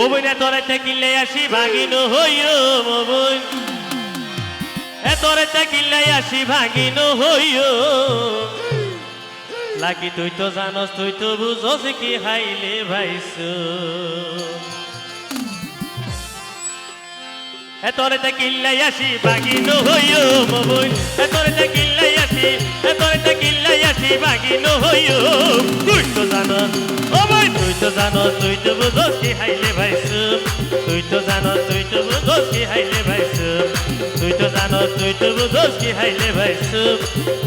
ও Bruyne তোরাইতে কিনলে আসি ভাগিন হইও ও এ তোরাইতে কিনলে আসি ভাগিন হইও। লাগি তুই তো জানস, তুই তো বুঝস কি হাইলে ভাইসু। এ তোরেতে কিল্লাই আসি, বাগিন হইও মবুই এ তোরেতে কিল্লাই আসি, এ তোরেতে কিল্লাই আসি, বাগিন হইও। তুই তো জানস ও ভাই তুই তো জানস তুই তো বুঝস কি হাইলে ভাইসু তুই তো জানস তুই তো বুঝস কি হাইলে ভাইসু তুই তো জানস তুই তো বুঝস কি হাইলে ভাইসু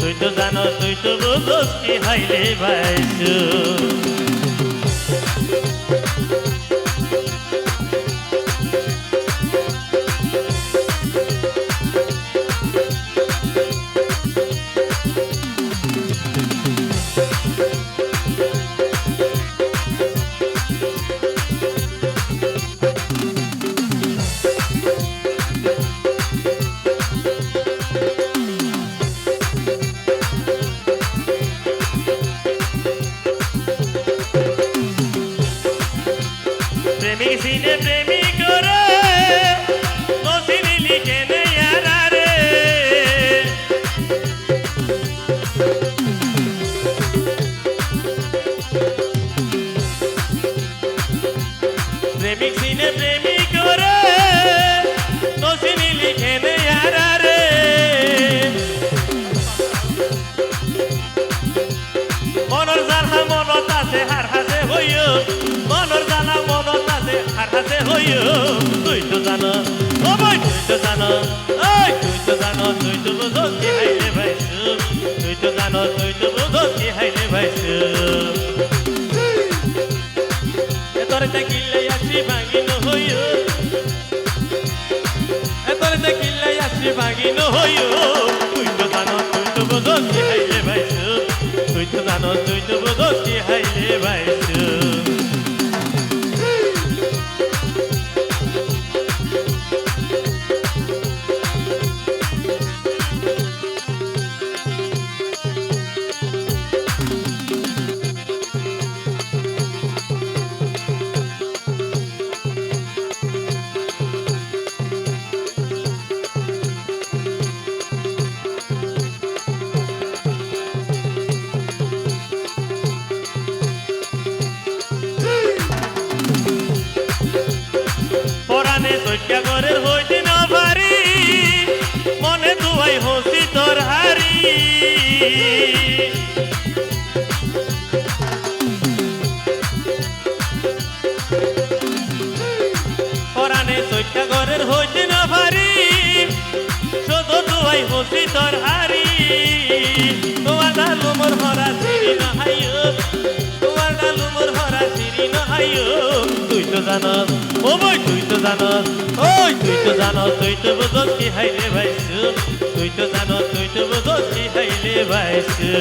তুই তো জানস তুই তো বুঝস কি হাইলে ভাইসু প্রেমিক সিনে প্রেমিক রে নসিনি লিখে নে রে প্রেমিক সিনে প্রেমিক রে নসিনি লিখে নে রে মনৰ জ্বালা মনত আছে, হার হাসে হইও। হাসে হইও তুই তো জান। ও ভাই তুই তো জান। ওই তুই তো জান তুই তো বুঝস কি হাইলে ভাইসু তুই তো জান তুই তো বুঝস কি হাইলে ভাইসু এ তোরে কিল্লাই আসি ভাগিন হইও। তোরে কিল্লাই আসি ভাগিন হইও। তুই তো জান তুই তো বুঝস কি হাইলে ভাইসু তুই তো জান তুই তো বুঝস কি হাইলে ভাইসু সত্যাগরের হইতে না পারি। মনে দুয়াই হসি তোর হারি। পরাণে সত্যাগরের হইতে না পারি। শুধু দুয়াই হসি তোর হারি। তোমার ডালু মোর হরা সিরি না হাইও তোমার ডালু মোর হরা সিরি না হাইও জানস ও বই তুই তো জানস ওই তুই তো জানস তুই তো বুঝস কি হাইলে ভাইসু তুই তো জানস তুই তো বুঝস কি হাইলে ভাইসু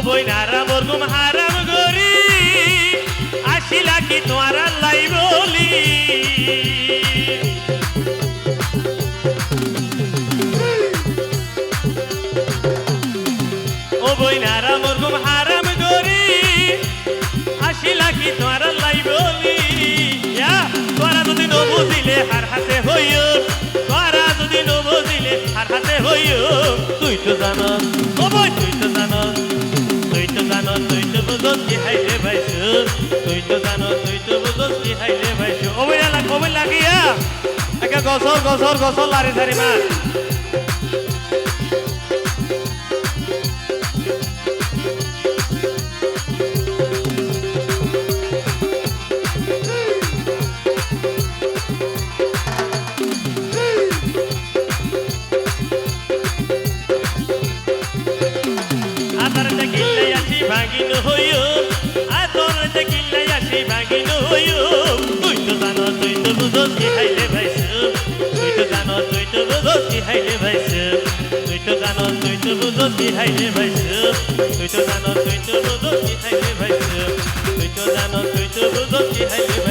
ও বই নারাম ওরকম হারাম গরি। আসিলা কি তোমার লাই বলি? ও বই নারাম ওরকম হারাম গরি। আসিলা কি তোমার লাই বলি? তোরা যদি নবুঝিলে হার হাতে হইও। তোরা যদি নবুঝিলে হার হাতে হইও। তুই তো জানস কমি লাগিয়া। একে গছৰ গছৰ গছৰ লাৰি চাৰি মাৰ। ভাগিন হইও, আদর দেখিলে আসি ভাগিন হইও। কি হাইলে ভাইস তুই তো জানো, তুই তো বুঝো কি হাইলে ভাইস তুই তো জানো, তুই তো বুঝো কি হাইলে ভাইস তুই তো জানো, তুই